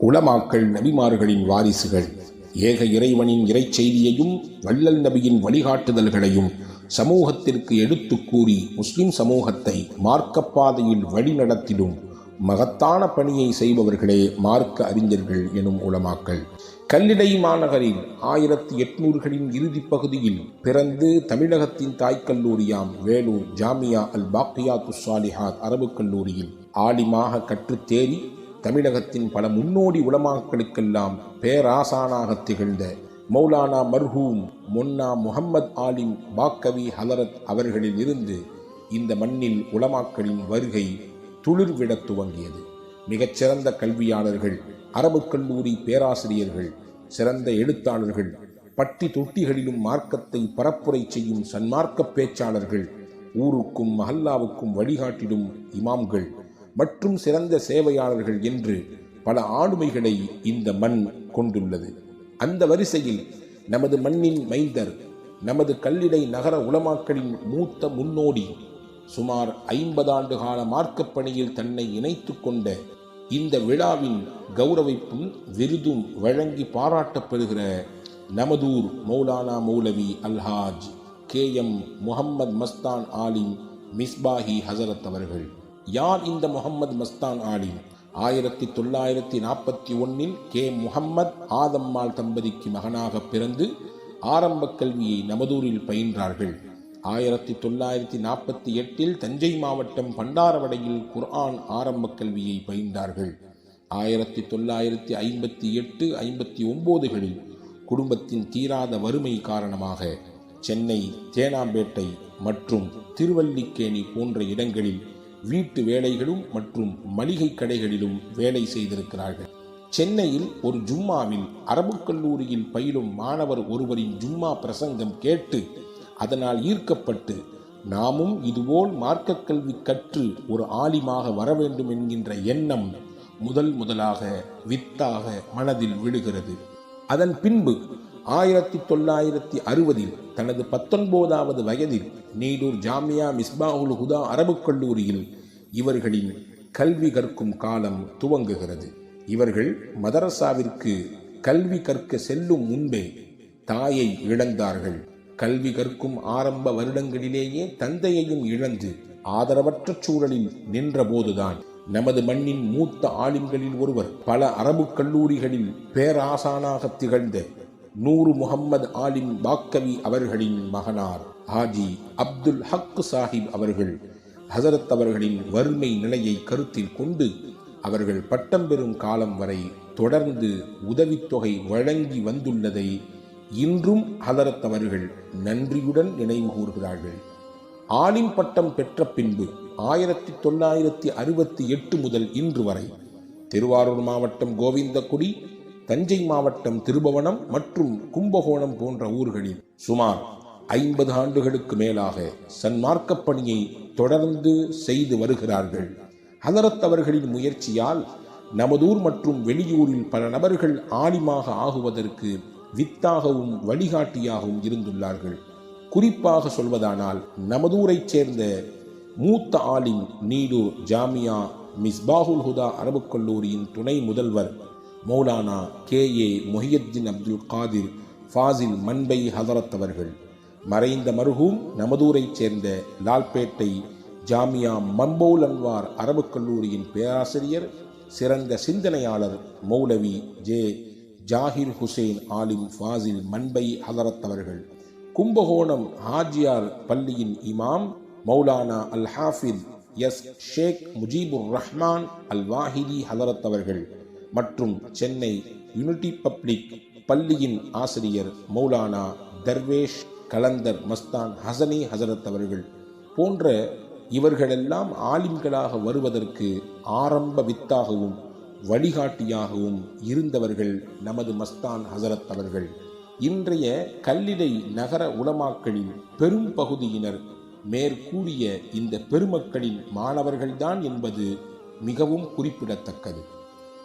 உலமாக்கள் நபிமார்களின் வாரிசுகள் ஏக இறைவனின் இறைச்செய்தியையும் வள்ளல் நபியின் வழிகாட்டுதல்களையும் சமூகத்திற்கு எடுத்து கூறி முஸ்லிம் சமூகத்தை மார்க்கப்பாதையில் வழிநடத்திடும் மகத்தான பணியை செய்பவர்களே மார்க்க அறிஞர்கள் எனும் உலமாக்கள். கல்லிடை மாநகரில் ஆயிரத்தி எட்நூறுகளின் இறுதி பகுதியில் பிறந்து தமிழகத்தின் தாய்க்கல்லூரியாம் வேலூர் ஜாமியா அல் பாக்கியா சாலிஹாத் அரபுக் கல்லூரியில் ஆலிமாக கற்றுத்தேறி தமிழகத்தின் பல முன்னோடி உலமாக்களுக்கெல்லாம் பேராசானாக திகழ்ந்த மௌலானா மர்ஹூம் முன்னா முகம்மத் ஆலிம் பாக்கவி ஹலரத் அவர்களில் இருந்து இந்த மண்ணில் உலமாக்களின் வருகை துளிர்விடத் துவங்கியது. மிகச்சிறந்த கல்வியாளர்கள் அரபுக் கல்லூரி பேராசிரியர்கள் சிறந்த எழுத்தாளர்கள் பட்டி தொட்டிகளிலும் மார்க்கத்தை பரப்புரை செய்யும் சன்மார்க்க பேச்சாளர்கள் ஊருக்கும் மஹல்லாவுக்கும் வழிகாட்டிடும் இமாம்கள் மற்றும் சிறந்த சேவையாளர்கள் என்று பல ஆளுமைகளை இந்த மண் கொண்டுள்ளது. அந்த வரிசையில் நமது மண்ணின் மைந்தர் நமது கல்லிடை நகர உலமாக்களின் மூத்த முன்னோடி சுமார் ஐம்பது ஆண்டு கால மார்க்கப் பணியில் தன்னை இணைத்து கொண்ட இந்த விழாவின் கௌரவிப்பும் விருதும் வழங்கி பாராட்டப்படுகிற நமதூர் மௌலானா மௌலவி அல்ஹாஜ் கே எம் முகம்மது மஸ்தான் ஆலிம் மிஸ்பாஹி ஹசரத் அவர்கள். யார் இந்த முகம்மது மஸ்தான் ஆலிம்? ஆயிரத்தி தொள்ளாயிரத்தி நாற்பத்தி ஒன்றில் கே. முகம்மது ஆதம்மாள் தம்பதிக்கு மகனாக பிறந்து ஆரம்ப கல்வியை நமதூரில் பயின்றார்கள். ஆயிரத்தி தொள்ளாயிரத்தி நாற்பத்தி எட்டில் தஞ்சை மாவட்டம் பண்டாரவடையில் குர்ஆன் ஆரம்ப கல்வியை பயின்றார்கள். ஆயிரத்தி தொள்ளாயிரத்தி ஐம்பத்தி எட்டு ஐம்பத்தி ஒம்போதுகளில் குடும்பத்தின் தீராத வறுமை காரணமாக சென்னை தேனாம்பேட்டை மற்றும் திருவல்லிக்கேணி போன்ற இடங்களில் வீட்டு வேலைகளும் மற்றும் மளிகை கடைகளிலும் வேலை செய்திருக்கிறார்கள். சென்னையில் ஒரு ஜும்மாவில் அரபுக் கல்லூரியில் பயிலும் மாணவர் ஒருவரின் ஜும்மா பிரசங்கம் கேட்டு அதனால் ஈர்க்கப்பட்டு நாமும் இதுபோல் மார்க்க கல்வி கற்று ஒரு ஆலிமாக வர வேண்டும் என்கின்ற எண்ணம் முதல் முதலாக வித்தாக மனதில் விழுகிறது. அதன் பின்பு ஆயிரத்தி தொள்ளாயிரத்தி அறுபதில் தனது பத்தொன்பதாவது வயதில் நீடூர் ஜாமியா மிஸ்பாவுல் ஹுதா அரபுக் கல்லூரியில் இவர்களின் கல்வி கற்கும் காலம் துவங்குகிறது. இவர்கள் மதரசாவிற்கு கல்வி கற்க செல்லும் முன்பே தாயை இழந்தார்கள். கல்வி கற்கும் ஆரம்ப வருடங்களிலேயே தந்தையையும் இழந்து ஆதரவற்ற சூழலில் நின்றபோதுதான் நமது மண்ணின் மூத்த ஆளும்களில் ஒருவர் பல அரபுக் கல்லூரிகளில் பேராசானாக திகழ்ந்த நூறு முகம்மது ஆலிம் பாக்கவி அவர்களின் மகனார் ஹாஜி அப்துல் ஹக் சாஹிப் அவர்கள் ஹசரத் அவர்களின் வறுமை நிலையை கருத்தில் கொண்டு அவர்கள் பட்டம் பெறும் காலம் வரை தொடர்ந்து உதவித்தொகை வழங்கி வந்துள்ளதை இன்றும் ஹதரத் அவர்கள் நன்றியுடன் நினைவு கூறுகிறார்கள் ஆலிம் பட்டம் பெற்ற பின்பு ஆயிரத்தி தொள்ளாயிரத்தி அறுபத்தி எட்டு முதல் இன்று வரை திருவாரூர் மாவட்டம் கோவிந்தகுடி தஞ்சை மாவட்டம் திருபவனம் மற்றும் கும்பகோணம் போன்ற ஊர்களில் சுமார் ஐம்பது ஆண்டுகளுக்கு மேலாக சன்மார்க்க பணியை தொடர்ந்து செய்து வருகிறார்கள். ஹதரத் அவர்களின் முயற்சியால் நமதூர் மற்றும் வெளியூரில் பல நபர்கள் ஆலிமாக ஆகுவதற்கு வித்தாகவும் வழிகாட்டியாகவும் இருந்துள்ளார்கள். குறிப்பாக சொல்வதானால் நமதூரைச் சேர்ந்த மூத்த ஆலிம் நீடூர் ஜாமியா மிஸ்பாகுல் ஹுதா அரபுக் கல்லூரியின் துணை முதல்வர் மௌலானா கே. ஏ. மொஹியத்தின் அப்துல் காதிர் ஃபாசில் மன்பை ஹதரத் அவர்கள். மறைந்த மருகூம் நமதூரைச் சேர்ந்த லால்பேட்டை ஜாமியா மம்பௌல் அன்வார் அரபுக் கல்லூரியின் பேராசிரியர் சிறந்த சிந்தனையாளர் மௌலவி ஜே. ஜாகிர் ஹுசேன் ஆலிம் ஃபாசில் மன்பை ஹதரத் அவர்கள். கும்பகோணம் ஹாஜியார் பள்ளியின் இமாம் மௌலானா அல் ஹாஃபித் எஸ். ஷேக் முஜீபுர் ரஹ்மான் அல் வாஹிதி ஹதரத் அவர்கள். மற்றும் சென்னை யூனிட்டி பப்ளிக் பள்ளியின் ஆசிரியர் மௌலானா தர்வேஷ் கலந்தர் மஸ்தான் ஹசனி ஹசரத் அவர்கள் போன்ற இவர்களெல்லாம் ஆலிம்களாக வருவதற்கு ஆரம்ப வித்தாகவும் வழிகாட்டியாகவும் இருந்தவர்கள் நமது மஸ்தான் ஹசரத் அவர்கள். இன்றைய கல்லிடை நகர உலமாக்களின் பெரும் பகுதியினர் மேற்கூறிய இந்த பெருமக்களின் மாணவர்கள்தான் என்பது மிகவும் குறிப்பிடத்தக்கது.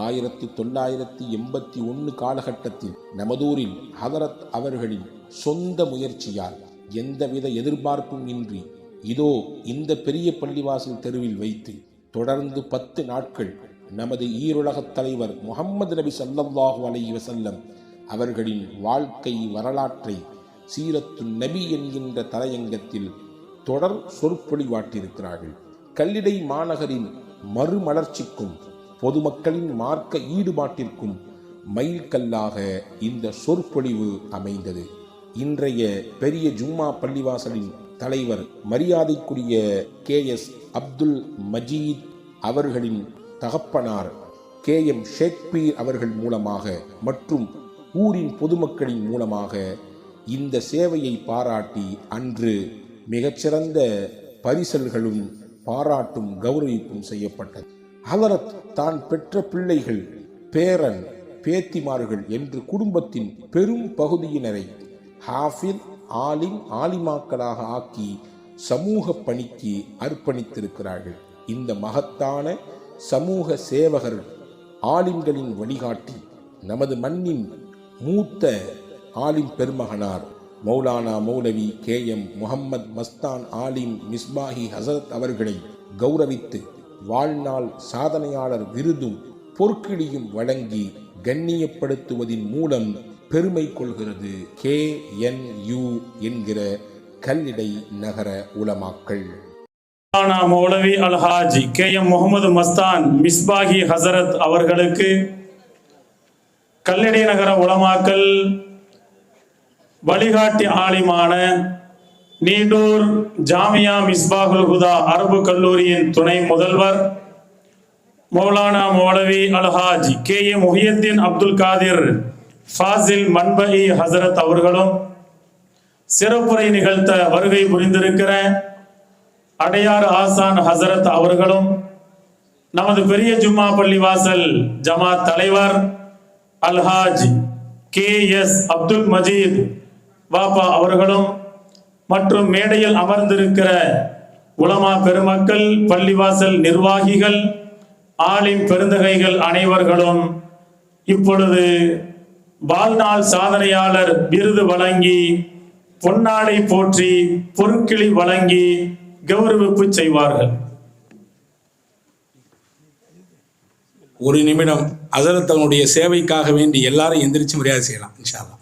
ஆயிரத்தி தொள்ளாயிரத்தி எண்பத்தி ஒன்று காலகட்டத்தில் நமதூரில் ஹதரத் அவர்களின் சொந்த முயற்சியால் எந்தவித எதிர்பார்ப்பும் இன்றி இதோ இந்த பெரிய பள்ளிவாசல் தெருவில் வைத்து தொடர்ந்து பத்து நாட்கள் நமது ஈருலகத் தலைவர் முகம்மது நபி ஸல்லல்லாஹு அலைஹி வசல்லம் அவர்களின் வாழ்க்கை வரலாற்றை சீரத்து நபி என்கின்ற தலையங்கத்தில் தொடர் சொற்பொழிவாட்டிருக்கிறார்கள் கல்லிடை மாநகரின் மறுமலர்ச்சிக்கும் பொதுமக்களின் மார்க்க ஈடுபாட்டிற்கும் மைல்கல்லாக இந்த சொற்பொழிவு அமைந்தது. இன்றைய பெரிய ஜும்மா பள்ளிவாசலின் தலைவர் மரியாதைக்குரிய கே எஸ் அப்துல் மஜீத் அவர்களின் தகப்பனார் கே எம் ஷேக்பீர் அவர்கள் மூலமாக மற்றும் ஊரின் பொதுமக்களின் மூலமாக இந்த சேவையை பாராட்டி அன்று மிகச்சிறந்த பரிசல்களும் பாராட்டும் கௌரவிப்பும் செய்யப்பட்டது. அவர் தான் பெற்ற பிள்ளைகள் பேரன் பேத்திமார்கள் என்று குடும்பத்தின் பெரும் பகுதியினரை ஹாஃபிர் ஆலிம் ஆலிமாக்களாக ஆக்கி சமூக பணிக்கு அர்ப்பணித்திருக்கிறார்கள். இந்த மகத்தான சமூக சேவகர் ஆலிம்களின் வழிகாட்டி நமது மண்ணின் மூத்த ஆலிம் பெருமகனார் மௌலானா மௌலவி கே எம் முகம்மது மஸ்தான் ஆலிம் மிஸ்பாஹி ஹசரத் அவர்களை கௌரவித்து வாழ்நாள் சாதனையாளர் விருதும் பொற்கிழியும் வழங்கி கண்ணியப்படுத்துவதின் மூலம் பெருமை கொள்கிறது. கே என் யு என்கிற கல்லிடை நகர உலமாக்கள். மௌலவி அல்ஹாஜி கே எம் முகமது மஸ்தான் மிஸ்பாகி ஹசரத் அவர்களுக்கு கல்லடை நகர உலமாக்கல் வழிகாட்டி ஆலிமான நீண்டூர் ஜாமியா மிஸ்பாகுல் ஹுதா அரபு கல்லூரியின் துணை முதல்வர் மௌலானா மௌலவி அல்ஹாஜ் கே. ஏ. முஹியத்தின் அப்துல் காதிர் ஃபாசில் மன்பஇ ஹசரத் அவர்களும் சிறப்புரை நிகழ்த்த வருகை புரிந்திருக்கிற அடையார் ஆசான் ஹசரத் அவர்களும் நமது பெரிய ஜும்மா பள்ளி வாசல் ஜமாத் தலைவர் அல்ஹாஜ் கே. எஸ். அப்துல் மஜீத் பாப்பா அவர்களும் மற்றும் மேடையில் அமர்ந்திருக்கிற உலமா பெருமக்கள் பள்ளிவாசல் நிர்வாகிகள் ஆலிம் பெருந்தகைகள் அனைவர்களும் இப்பொழுது வாழ்நாள் சாதனையாளர் விருது வழங்கி பொன்னாடை போற்றி பொருட்கிளி வழங்கி கௌரவிப்பு செய்வார்கள். ஒரு நிமிடம் ஹசரத் தன்னுடைய சேவைக்காக வேண்டி எல்லாரும் எந்திரிச்சு மரியாதை செய்யலாம் இன்ஷா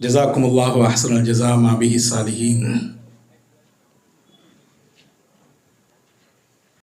جزاكم الله أحسن الجزاء ما به الصالحين.